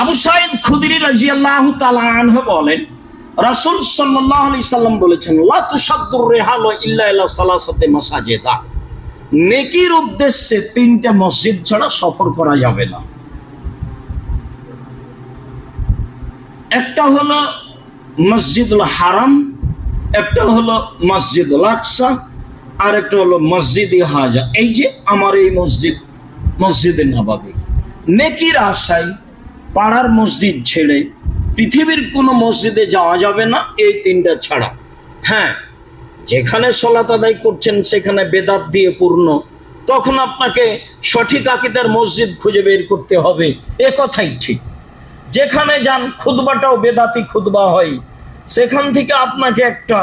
আবু সাইদ খুদরি রাজিয়াল্লাহু তাআলা আনহু বলেন, রাসুল সাল্লাল্লাহু আলাইহি সাল্লাম বলেছেন রিহাল ইল্লা মাসাজিদা। নেকির উদ্দেশ্যে তিনটা মসজিদ ছাড়া সফর করা যাবে না। একটা হলো মসজিদুল হারাম, একটা হলো মসজিদুল আকসা আর একটা হলো মসজিদ হাজা। এই যে আমার এই মসজিদ, মসজিদে নবাবী। নেকির আশায় পাড়ার মসজিদ ছেড়ে পৃথিবীর কোনো মসজিদে যাওয়া যাবে না, এই তিনটা ছাড়া। হ্যাঁ যেখানে সলাত আদায় করছেন, সেখানে বেদাত দিয়ে পূর্ণ। তখন আপনাকে সঠিক আকিদার মসজিদ খুঁজে বের করতে হবে, এ কথাই ঠিক। যেখানে যান খুদবাটাও বেদাতি খুদবা হয়। সেখান থেকে আপনাকে একটা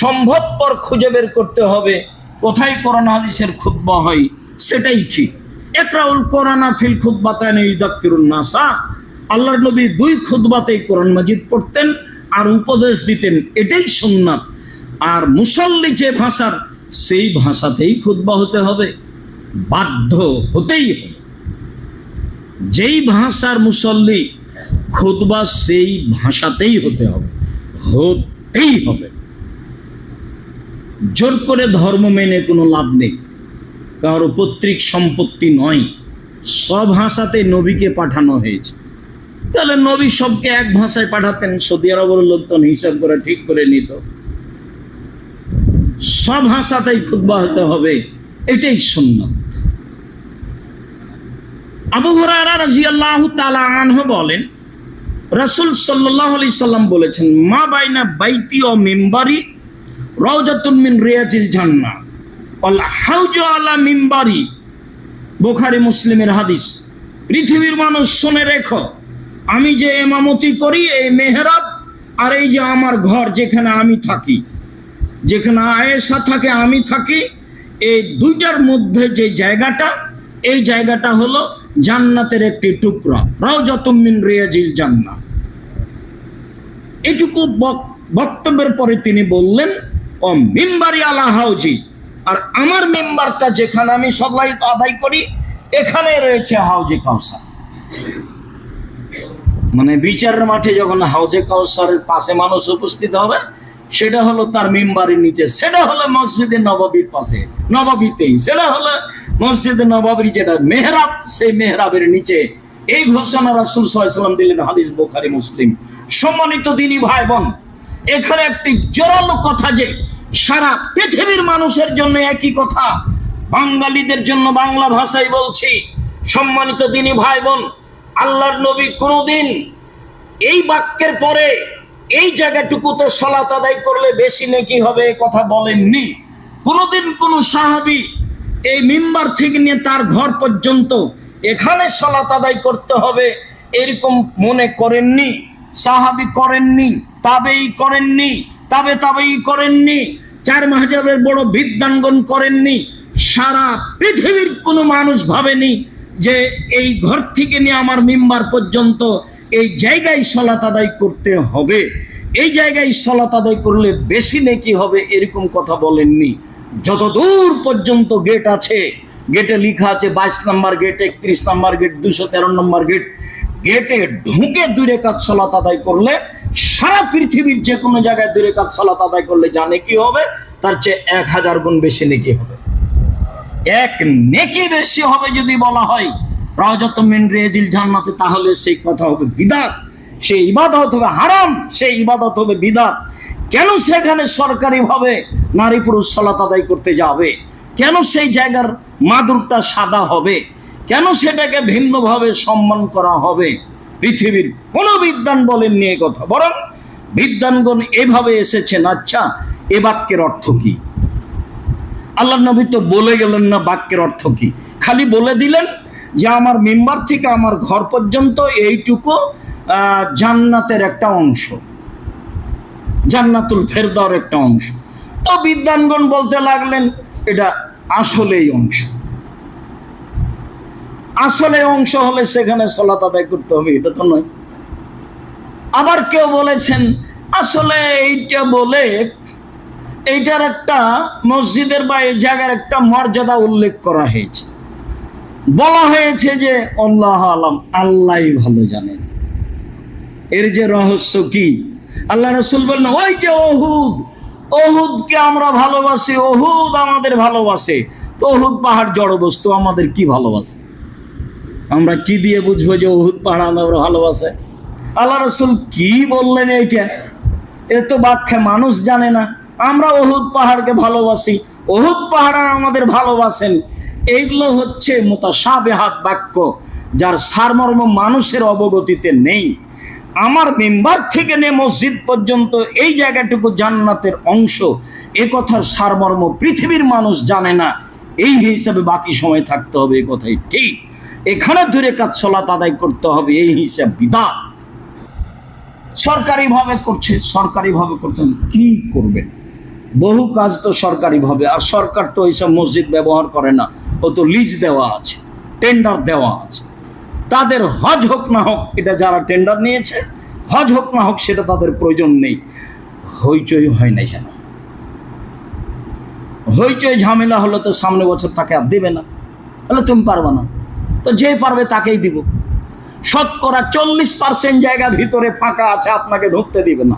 সম্ভবপর খুঁজে বের করতে হবে, কোথায় কোরআন হাদিসের খুতবা হয়, সেটাই ঠিক। একরাউল কোরআনা ফিল খুতবাতায় ইদাক্কিরুন নাসা আল্লাহর নবী দুই খুতবাতেই কোরআন মাজিদ পড়তেন আর উপদেশ দিতেন, এটাই সুন্নাত। আর মুসল্লি যে ভাষার, সেই ভাষাতেই খুতবা হতে হবে, বাধ্য হতেই হবে। যেই ভাষার মুসল্লি খুতবা, সেই ভাষাতেই হতে হবে, হতেই হবে। জোর করে ধর্ম মেনে কোনো লাভ নেই, কারও পৈতৃক সম্পত্তি নয়, সব ভাষাতে নবীকে পাঠানো হয়েছে। তাহলে নবী সবকে এক ভাষায় পাঠাতেন, সৌদি আরবের লোকজন হিসাব করে ঠিক করে নিত। সব ভাষাতেই খুতবা হতে হবে, এটাই সুন্নত। আবু হুরায়রা রাদিয়াল্লাহু তাআলা আনহু বলেন, রাসূল সাল্লাল্লাহু আলাইহি সাল্লাম বলেছেন, মা বাইনা বাইতি ও মিম্বারি রাউজাতুন মিন রিয়াজিল জান্নাহ, ওয়াল হাউজু আলা মিম্বারি। বুখারী, মুসলিমের হাদিস। পৃথিবীর মানুষ শুনে রেখো আমি যে এমামতি করি, এই মেহরাব আর এই যে আমার ঘর যেখানে আমি থাকি, যেখানে আয়েশা থাকে, আমি থাকি, এই দুইটার মধ্যে যে জায়গাটা, এই জায়গাটা হলো জান্নাতের একটি টুকরা রাউজাতুমিন রিয়াজিল জান্নাত এটুকু বক- বক্তব্যের পরে তিনি বললেন, ও মিম্বারি আলা হাউজি, আর আমার মেম্বারটা যেখানে আমি সবাই আদায় করি এখানে রয়েছে হাউজি কাউসার। মানে বিচারের মাঠে যখন হাউজে কাউসারের পাশে মানুষ উপস্থিত হবে, সেটা হলো তার মেম্বারের নিচে, সেটা হলো মসজিদে নবাবির পাশে, নবাবিতেই, সেটা হলো মসজিদে নবাবির যেটা মেহরাব, সেই মেহরাবের নিচে। এই ঘোষণা রাসুল সাল্লাম দিলেন হাদিস বোখারি, মুসলিম। সম্মানিত দিনী ভাই বোন এখানে একটি জোরালো কথা যে, সারা পৃথিবীর মানুষের জন্য একই কথা। বাঙালিদের জন্য বাংলা ভাষায় বলছি। সম্মানিত দিনী ভাই বোন আল্লাহর নবী কোনোদিন এই বাক্যের পরে এই জায়গাটুকুতে সলাত আদায় করলে বেশি নাকি হবে কথা বলেননি। কোনোদিন কোনো সাহাবি এই মিম্বার থেকে নিয়ে তার ঘর পর্যন্ত এখানে সলাত আদায় করতে হবে এরকম মনে করেননি। সাহাবি করেননি, তাবেই করেননি, তাবে তাবেই করেননি, চার মাহাজাবের বড় বিদ্যাঙ্গন করেননি। সারা পৃথিবীর কোনো মানুষ ভাবেনি যে এই ঘর থেকে নিয়ে আমার মিম্বার পর্যন্ত এই জায়গায় সলাত আদায় করতে হবে। এই জায়গায় সলাত আদায় করলে বেশি নেকি হবে এরকম কথা বলেননি। যত দূর পর্যন্ত গেট আছে গেটে লেখা আছে বাইশ নম্বর গেট একত্রিশ নম্বর গেট দুশো তেরো নম্বর গেট গেটে ঢুকে দূরে কাজ সলাত আদায় করলে সারা পৃথিবীর যে কোনো জায়গায় দূরে কাজ সলাত আদায় করলে জানে কি হবে, তার চেয়ে এক হাজার গুণ বেশি নেকি হবে। এক নেকি বেশি হবে যদি বলা হয়। রাজত মিন রেজিল জান্নাতে, তাহলে সেই কথা হবে বিদাত, সেই ইবাদত হবে হারাম, সেই ইবাদত হবে বিদাত। কেন সেখানে সরকারিভাবে নারী পুরুষ সলাত আদায় করতে যাবে? কেন সেই জায়গার মাদুরটা সাদা হবে? কেন সেটাকে ভিন্নভাবে সম্মান করা হবে? পৃথিবীর কোনো বিদ্যান বলেননি নিয়ে কথা। বরং বিদ্যানগণ এভাবে এসেছেন আচ্ছা এ বাক্যের অর্থ কি? আল্লাহ নবী তো বলে গেলেন না বাক্যের অর্থ কি? খালি বলে দিলেন যে আমার মেম্বার থেকে আমার ঘর পর্যন্ত এইটুকু জান্নাতের একটা অংশ, জান্নাতুল ফেরদার একটা অংশ। তো বিদ্যানগণ বলতে লাগলেন, এটা আসলেই অংশ। আসলে অংশ হলে সেখানে সলাত আদায় করতে হবে, এটা তো নয়। আবার কেউ বলেছেন, আসলে এইটা বলে এইটার একটা মসজিদের বা এই জায়গার একটা মর্যাদা উল্লেখ করা হয়েছে। বলা হয়েছে যে, আল্লাহ আলম, আল্লাহ ভালো জানেন। এর যে রহস্য কি? আল্লাহ রসুল বললেন, ওই যে অহুদ অহুদকে আমরা ভালোবাসি অহুদ আমাদের ভালোবাসে। তো অহুদ পাহাড় জড় বস্তু, আমাদের কি ভালোবাসে? আমরা কি দিয়ে বুঝব যে অহুদ পাহাড় আমরা ভালোবাসে? আল্লাহ রসুল কি বললেন এইটা? এর তো ব্যাখ্যা মানুষ জানে না। আমরা অহুদ পাহাড়কে ভালোবাসি। অহুদ পাহাড় আমাদের ভালোবাসেন। এইগুলো হচ্ছে মোতাসাবেহাত বাক্য, যার সারমর্ম মানুষের অবগতিতে নেই। আমার মেম্বার থেকে নিয়ে মসজিদ পর্যন্ত এই জায়গাটুকু জান্নাতের অংশ, এ কথার সারমর্ম পৃথিবীর মানুষ জানে না। এই হিসাবে বাকি সময় থাকতে হবে এ কথাই ঠিক। এখানে দূরে কাজ সলাত আদায় করতে হবে, এই হিসাব বিধান সরকারিভাবে করছে, সরকারিভাবে করছেন, কি করবেন? বহু কাজ তো সরকারিভাবে, আর সরকার তো এইসব মসজিদ ব্যবহার করে না। ও তো লিজ দেওয়া আছে টেন্ডার দেওয়া আছে। তাদের হজ হোক না হোক, এটা যারা টেন্ডার নিয়েছে, হজ হোক না হোক, সেটা তাদের প্রয়োজন নেই। হইচই হয় নাই যেন। হইচই ঝামেলা হলে তো সামনে বছর তাকে আর দেবে না। তাহলে তুমি পারবে না। তো যে পারবে তাকেই দিব। শতকরা চল্লিশ পার্সেন্ট জায়গা ভিতরে ফাঁকা আছে, আপনাকে ঢুকতে দিবে না।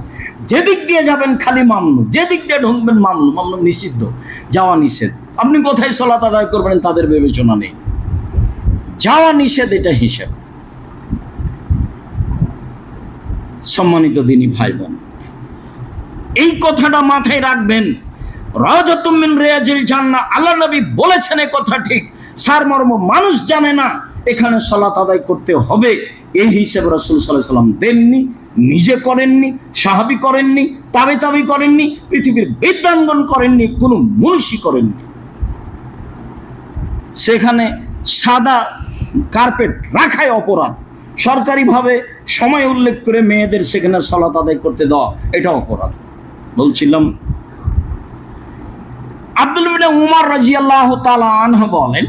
যেদিক দিয়ে যাবেন খালি মামলু যেদিক দিয়ে ঢুকবেন মামলু মামলু নিষিদ্ধ, যাওয়া নিষেধ। আপনি কোথায় সলাত আদায় করবেন তাদের বিবেচনা নেই। যাওয়া নিষেধ, এটা হিসেব। সম্মানিত দিনী ভাই বোন এই কথাটা মাথায় রাখবেন। রাজাতুমিন রেয়াজিল জান্না আল্লাহ নবী বলেছেন এই কথা ঠিক। সারমর্ম, মানুষ জানে না এখানে সলাত আদায় করতে হবে। এই হিসেবে রসুল সাল্লাহ সাল্লাম দেননি, নিজে করেননি, সাহাবি করেননি, তাবে তাবি করেননি, পৃথিবীর বিদ্যাঙ্গন করেননি, কোনো মনীষী করেননি। সেখানে সাদা কার্পেট রাখাই অপরাধ। সরকারিভাবে সময় উল্লেখ করে মেয়েদের সেখানে সলাত আদায় করতে দেওয়া, এটা অপরাধ। বলছিলাম, আব্দুল উমার রাজি আল্লাহ আনহ বলেন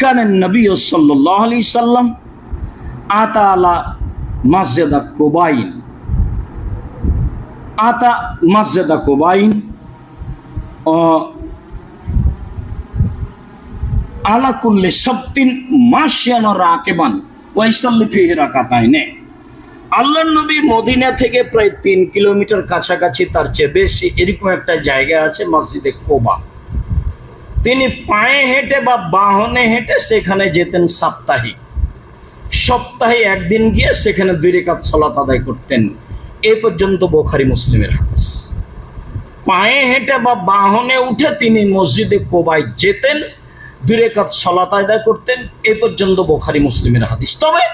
কান নবী সাল্লাহ আলি সাল্লাম আতা আলা মসজিদা কোবাইন। আতা মসজিদা কোবাইন আলা কুল্লে সপ্তিন মাসিয়ান রাকেবান ওয়াইসাল্লি ফিহি রাকাতাইনে। আল্লাহ নবী মদিনা থেকে প্রায় তিন কিলোমিটার কাছাকাছি, তার চেয়ে বেশি এরকম একটা জায়গা আছে, মসজিদে কোবা। তিনি পায়ে হেঁটে বা বাহনে হেঁটে সেখানে যেতেন সাপ্তাহিক। সপ্তাহে একদিন গিয়ে সেখানে দুই রেখাত সলাত আদায় করতেন। এ পর্যন্ত বোখারি মুসলিমের হাদিস। পায়ে হেঁটে বা বাহনে উঠে তিনি মসজিদে কোবায় যেতেন, দুই রেখাত সলাত আদায় করতেন। এ পর্যন্ত বোখারি মুসলিমের হাদিস। তবে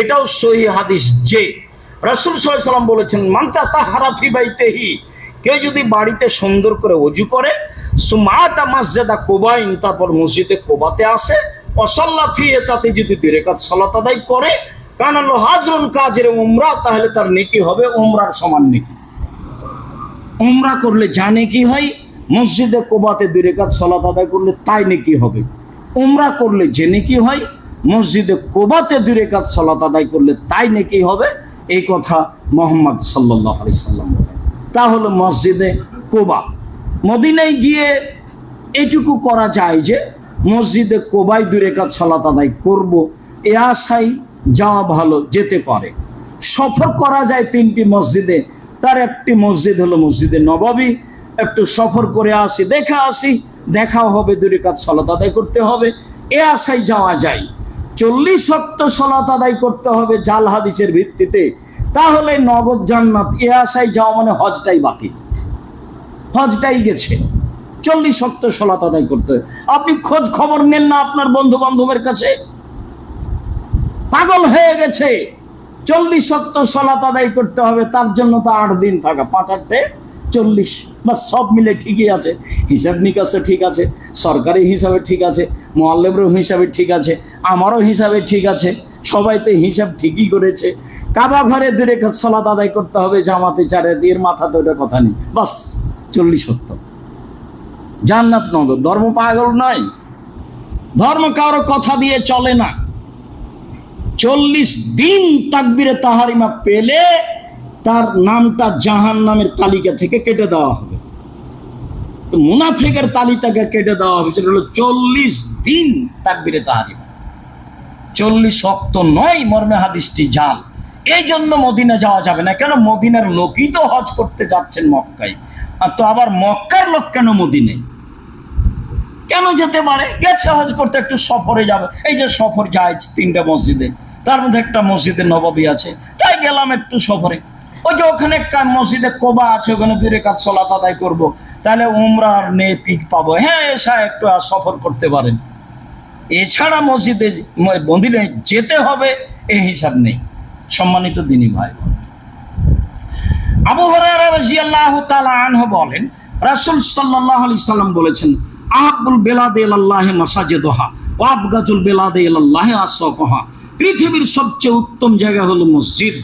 এটাও সহি হাদিস যে রাসুল সাল্লাম বলেছেন মান্তা তাহারা ফিবাইতেহি কেউ যদি বাড়িতে সুন্দর করে অজু করে সুমাতা মসজিদা কোবাইন, তারপর মসজিদে কোবাতে আসে। অসল্লা ফিয়ে তাতে যদি দুরেকাত সলাত আদায় করে কানালো হাজরুন কাজের উমরা, তাহলে তার নেকি হবে উমরার সমান নেকি। উমরা করলে জানে কি হয়, মসজিদে কোবাতে দুরেকাত সলাত আদায় করলে তাই নেকি হবে। উমরা করলে যে নেকি হয়, মসজিদে কোবাতে দুরেকাত সলাত আদায় করলে তাই নেকি হবে, এই কথা মোহাম্মদ সাল্লাহ আলি সাল্লাম বলেন। মসজিদে কোবা। মদিনায় গিয়ে এটুকু করা যায় যে মসজিদে কোবাই দূরে কাজ সলাত আদায় করব, এ আশাই যাওয়া ভালো যেতে পারে। সফর করা যায় তিনটি মসজিদে, তার একটি মসজিদ হলো মসজিদে নবাবী, একটু সফর করে আসি, দেখা আসি, দেখাও হবে দূরে কাজ সলাত আদায় করতে হবে, এ আশায় যাওয়া যায়। চল্লিশ শক্ত সলাত আদায় করতে হবে জাল হাদিসের ভিত্তিতে, তাহলে নগদ জান্নাত, এ আশায় যাওয়া মানে হজটাই বাতিল। হজটাই গেছে। চল্লিশ শক্ত সলাত আদায় করতে আপনি খোঁজ খবর নেন না আপনার বন্ধু বান্ধবের কাছে? পাগল হয়ে গেছে। চল্লিশ শক্ত সলাত আদায় করতে হবে, তার জন্য তো আট দিন থাকা। পাঁচ আটটে চল্লিশ, বা সব মিলে ঠিকই আছে। হিসাব নিকাশে ঠিক আছে, সরকারি হিসাবে ঠিক আছে মোয়াল্লেবর হিসাবে ঠিক আছে, আমারও হিসাবে ঠিক আছে সবাইতে হিসাব ঠিকই করেছে। কাবা ঘরে দূরে সলাত আদায় করতে হবে, জামাতে চারে দিয়ে মাথাতে ওটা কথা নেই। বাস। চল্লিশ সত্তর জান্নাত নগর, ধর্ম পাগল নয়। ধর্ম কারও কথা দিয়ে চলে না। চল্লিশ দিন তাকবিরে তাহারিমা পেলে তার নামটা জাহান নামের তালিকা থেকে কেটে দেওয়া হবে। তো মুনাফিকের তালিকাকে কেটে দেওয়া হবে, সেটা হলো চল্লিশ দিন তাকবিরে তাহারিমা। চল্লিশ শক্ত নয়, মর্মে হাদিসটি জাল। এই জন্য মদিনা যাওয়া যাবে না, কেন মদিনার লোকই তো হজ করতে যাচ্ছেন মক্কায়। আর তো আবার মক্কার লোক কেন মদিনে কেন যেতে পারে? গেছে হজ করতে, একটু সফরে যাবে। এই যে সফর যায় তিনটা মসজিদে, তার মধ্যে একটা মসজিদে নবাবী আছে। তাই গেলাম একটু সফরে। ওই যে ওখানে মসজিদে কোবা আছে, ওখানে দুই রেখাত সলাত আদায় করব। তাহলে উমরা আর নে পিক পাবো। হ্যাঁ এসা একটু সফর করতে পারেন। এছাড়া মসজিদে ম- মন্দিরে যেতে হবে এই হিসাব নেই। সম্মানিত দিনী ভাই। বলেন, রাসূল সাল্লাম বলেছেন আহাবুল বেলাদে পৃথিবীর সবচেয়ে উত্তম জায়গা হলো মসজিদ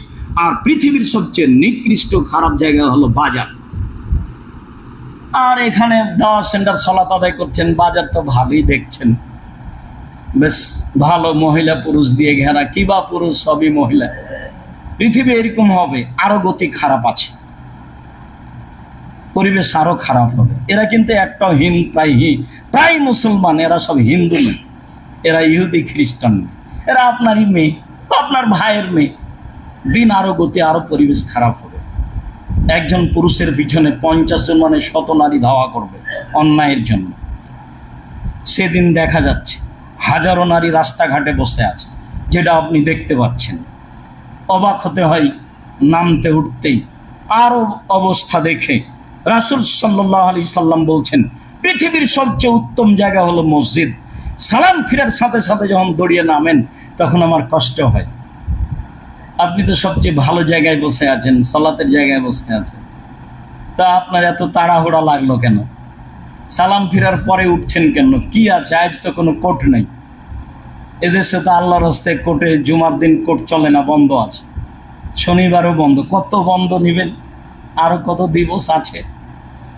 আর পৃথিবীর সবচেয়ে নিকৃষ্ট খারাপ জায়গা হলো বাজার। আর এখানে দাওয়া সেন্টার সলাত আদায় করছেন, বাজার তো ভালোই দেখছেন। বেশ, ভালো মহিলা পুরুষ দিয়ে ঘেরা, কি বা পুরুষ, সবই মহিলা। পৃথিবী এরকম হবে, আরও গতি খারাপ আছে। পরিবেশ আরও খারাপ হবে। এরা কিন্তু একটাও হিন, প্রায় প্রায় মুসলমান, এরা সব হিন্দু নয় এরা ইহুদি, খ্রিস্টান। এরা আপনারই মেয়ে আপনার ভাইয়ের মেয়ে। দিন আরও গতি, আরও পরিবেশ খারাপ হবে। একজন পুরুষের পিছনে পঞ্চাশ জন মানে শত নারী ধাওয়া করবে অন্যায়ের জন্য। সেদিন দেখা যাচ্ছে, হাজারো নারী রাস্তাঘাটে বসে আছে, যেটা আপনি দেখতে পাচ্ছেন। অবাক হতে হয়, নামতে উঠতেই। আরও অবস্থা দেখে রাসুল সাল্লাহ আলি সাল্লাম বলছেন, পৃথিবীর সবচেয়ে উত্তম জায়গা হলো মসজিদ। সালাম ফিরার সাথে সাথে যখন দড়িয়ে নামেন, তখন আমার কষ্ট হয়। আপনি তো সবচেয়ে ভালো জায়গায় বসে আছেন, সালাতের জায়গায় বসে আছেন। তা আপনার এত তাড়াহুড়া লাগল কেন? সালাম ফিরার পরে উঠছেন কেন? কি আছে? আজ তো কোনো কোর্ট নেই। এদেশে তো আল্লাহর হস্তে কোর্টে জুমার দিন কোর্ট চলে না, বন্ধ আছে। শনিবারও বন্ধ। কত বন্ধ নেবেন? আরও কত দিবস আছে?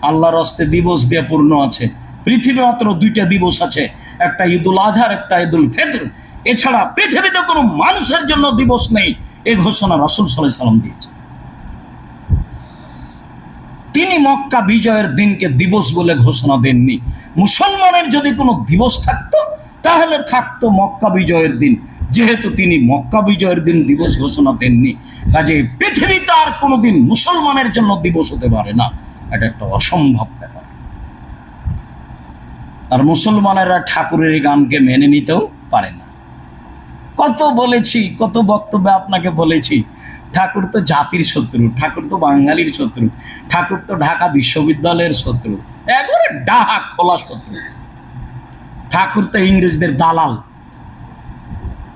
আল্লাহর হস্তে দিবস দিয়ে পূর্ণ আছে। পৃথিবী মাত্র দুইটা দিবস আছে। একটা ঈদুল আজহার, একটা ঈদুল ফেতর। এছাড়া পৃথিবীতে কোনো মানুষের জন্য দিবস নেই। এই ঘোষণা রাসুল সাল্লাহ সাল্লাম দিয়েছে তিনি মক্কা বিজয়ের দিনকে দিবস বলে ঘোষণা দেননি। মুসলমানের যদি কোনো দিবস থাকতো তাহলে থাকতো মক্কা বিজয়ের দিন। যেহেতু তিনি মক্কা বিজয়ের দিন দিবস ঘোষণা দেননি, কাজে পৃথিবীতে আর কোনোদিন মুসলমানের জন্য দিবস হতে পারে না। এটা একটা অসম্ভব ব্যাপার। আর মুসলমানেরা ঠাকুরের গানকে মেনে নিতেও পারে না। কত বলেছি, কত বক্তব্যে আপনাকে বলেছি, ঠাকুর তো জাতির শত্রু, ঠাকুর তো বাঙালির শত্রু, ঠাকুর তো ঢাকা বিশ্ববিদ্যালয়ের শত্রু, একবারে ডাহা খোলা শত্রু। ঠাকুর তো ইংরেজদের দালাল।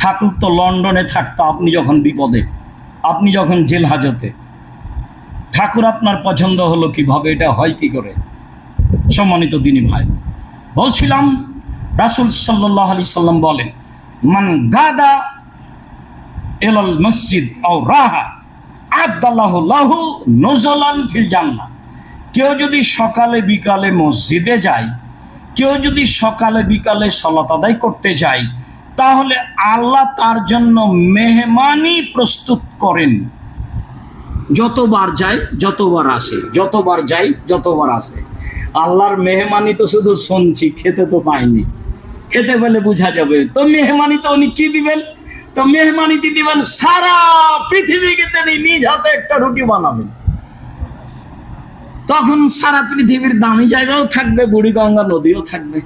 ঠাকুর তো লন্ডনে থাকতো, আপনি যখন বিপদে, আপনি যখন জেল হাজতে। ঠাকুর আপনার পছন্দ হলো কীভাবে, এটা হয় কি করে? সম্মানিত দিনী ভাই, বলছিলাম, রাসুল সাল্লাহ আলি সাল্লাম বলেন, মান গাদা এলাল মসজিদ ও রাহা, আদাল্লাহ লাহু নজলান ফিল জান্নাহ। কেউ যদি সকালে বিকালে মসজিদে যায় কেউ যদি সকালে, বিকালে সলাত আদায় করতে যায়, তাহলে আল্লাহ তার জন্য মেহমানি প্রস্তুত করেন। যতবার যায়, যতবার আসে, যতবার যাই, যতবার আসে। আল্লাহর মেহমানি তো শুধু শুনছি, খেতে তো পাইনি। খেতে পেলে বোঝা যাবে, তো মেহমানি তো উনি কি দিবেন? তো মেহমানিতে দিবেন সারা পৃথিবীকে তিনি নিজ হাতে একটা রুটি বানাবেন। তখন সারা পৃথিবীর দামি জায়গাও থাকবে, বুড়িগঙ্গা নদীও থাকবে।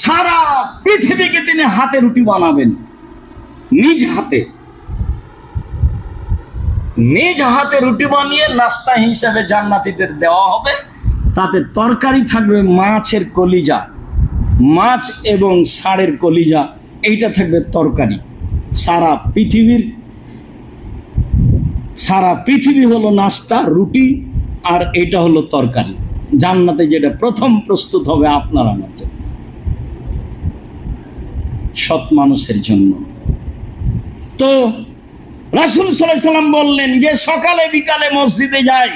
সারা পৃথিবীকে তিনি হাতে রুটি বানাবেন, নিজ হাতে। নিজ হাতে রুটি বানিয়ে নাস্তা হিসাবে জান্নাতিদের দেওয়া হবে। তাতে তরকারি থাকবে মাছের কলিজা, মাছ এবং ষাঁড়ের কলিজা, এইটা থাকবে তরকারি। সারা পৃথিবীর, সারা পৃথিবী হলো নাস্তা, রুটি আর এটা হলো তরকারি। জান্নাতে যেটা প্রথম প্রস্তুত হবে আপনার আমার জন্য সৎ মানুষের জন্য। তো রাসুল সাল্লাম বললেন যে সকালে বিকালে মসজিদে যায়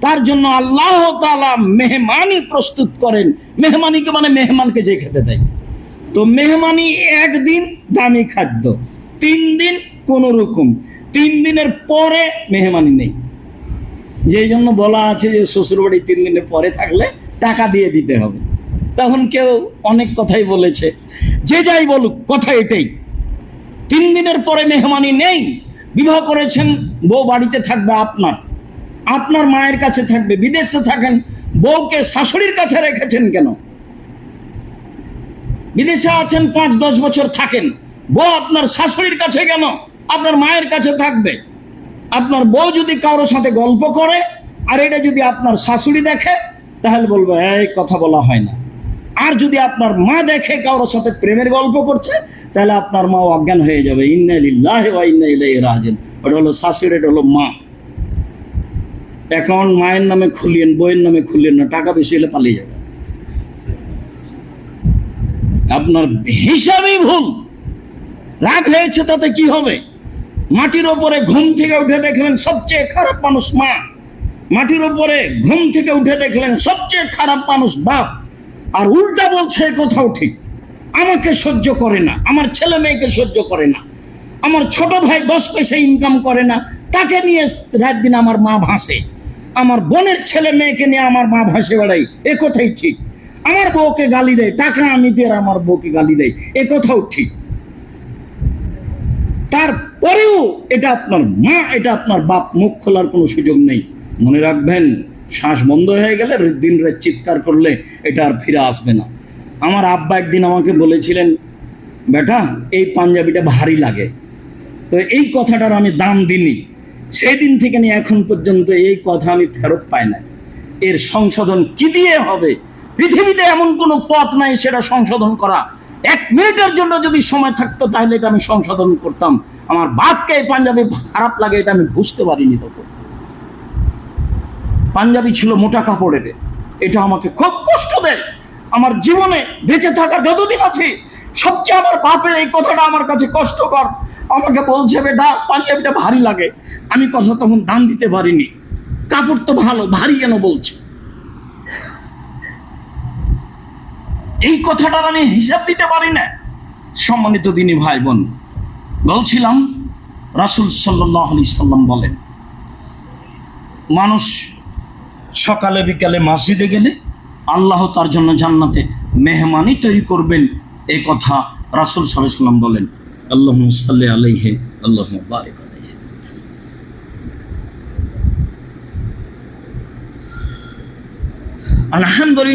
তার জন্য আল্লাহ তালা মেহমানি প্রস্তুত করেন। মেহমানিকে মানে মেহমানকে যে খেতে দেয়। তো মেহমানি একদিন দামি খাদ্য, তিন দিন কোন রকম, তিন দিনের পরে মেহমানি নেই। যেই জন্য বলা আছে যে শ্বশুরবাড়ি তিন দিনের পরে থাকলে টাকা দিয়ে দিতে হবে। তখন কেউ অনেক কথাই বলেছে। যে যাই বলুক, কথা এটাই। তিন দিনের পরে মেহমানি নেই। বিবাহ করেছেন, বউ বাড়িতে থাকবে আপনার। আপনার মায়ের কাছে থাকবে, বিদেশে থাকেন, বউকে শাশুড়ির কাছে রেখেছেন কেন? বিদেশে আছেন, পাঁচ দশ বছর থাকেন। বউ আপনার শাশুড়ির কাছে কেন? আপনার মায়ের কাছে থাকবে। আপনার বউ যদি কারোর সাথে গল্প করে, আর এটা যদি আপনার শাশুড়ি দেখে, তাহলে বলবে, এই, কথা বলা হয় না। আর যদি আপনার মা দেখে কারোর সাথে প্রেমের গল্প করছে, তাহলে আপনার মা অজ্ঞান হয়ে যাবে। ইন্না লিল্লাহি ওয়া ইন্না ইলাইহি রাজিউন। ওটা হলো শাশুড়ি, এটা হলো মা। এখন মায়ের নামে খুলিয়েন বইয়ের নামে খুলিয়েন না, টাকা বেশি হলে পালিয়ে যাবে। আপনার হিসাবেই ভুল। রাগ হয়েছে তাতে কি হবে? মাটির ওপরে ঘুম থেকে উঠে দেখলেন সবচেয়ে খারাপ মানুষ মা। মাটির ওপরে ঘুম থেকে উঠে দেখলেন সবচেয়ে খারাপ মানুষ বাপ। আর উল্টা বলছে কোথাও ঠিক। আমাকে সহ্য করে না। আমার ছেলে মেয়েকে সহ্য করে না। আমার ছোট ভাই দশ পয়সা ইনকাম করে না। তাকে নিয়ে রাত দিন আমার মা ভাসে। আমার বোনের ছেলে মেয়েকে নিয়ে আমার মা ভাসে বেড়াই। এ কথাই ঠিক? আমার বউকে গালি দেয়। টাকা আমি দিয়ে আমার বউকে গালি দেয় এ কথাও ঠিক? তারপরেও এটা আপনার মা, এটা আপনার বাপ, মুখ খোলার কোনো সুযোগ নেই। মনে রাখবেন, শ্বাস বন্ধ হয়ে গেলে দিন রাত চিৎকার করলে এটা আর ফিরে আসবে না। আমার আব্বা একদিন আমাকে বলেছিলেন, বেটা, এই পাঞ্জাবিটা ভারী লাগে। তো এই কথাটার আমি দাম দিন থেকে নিয়ে এখন পর্যন্ত এই কথা আমি ফেরত পাই না এর সংশোধন কি দিয়ে হবে? পৃথিবীতে এমন কোনো পথ নাই সেটা সংশোধন করা। এক মিনিটের জন্য যদি সময় থাকতো, তাহলে এটা আমি সংশোধন করতাম। আমার বাপকে এই পাঞ্জাবি খারাপ লাগে, এটা আমি বুঝতে পারিনি তখন। পাঞ্জাবি ছিল মোটা কাপড়ের। এটা আমাকে খুব কষ্ট দেয়। আমার জীবনে বেঁচে থাকা যতদিন আছে, সবচেয়ে আমার বাপের এই কথাটা আমার কাছে কষ্টকর। আমাকে বলছে, বেটা, পাঞ্জাবিটা ভারী লাগে। আমি কথা তখন দান দিতে পারিনি। কাপড় তো ভালো, ভারী কেন বলছে। এই কথাটার আমি হিসাব দিতে পারি না। সম্মানিত দিনী ভাই বোন বলছিলাম, রাসুল সাল্লাহ আলি সাল্লাম বলেন, মানুষ সকালে বিকালে মসজিদে গেলে আল্লাহ তার জন্য জান্নাতে মেহমানি তৈরি করবেন এই কথা রাসুল সাল্লাম বলেন। আল্লাহ সাল্লি আলাইহে আল্লাহ আলহামদুলিল্লাহ।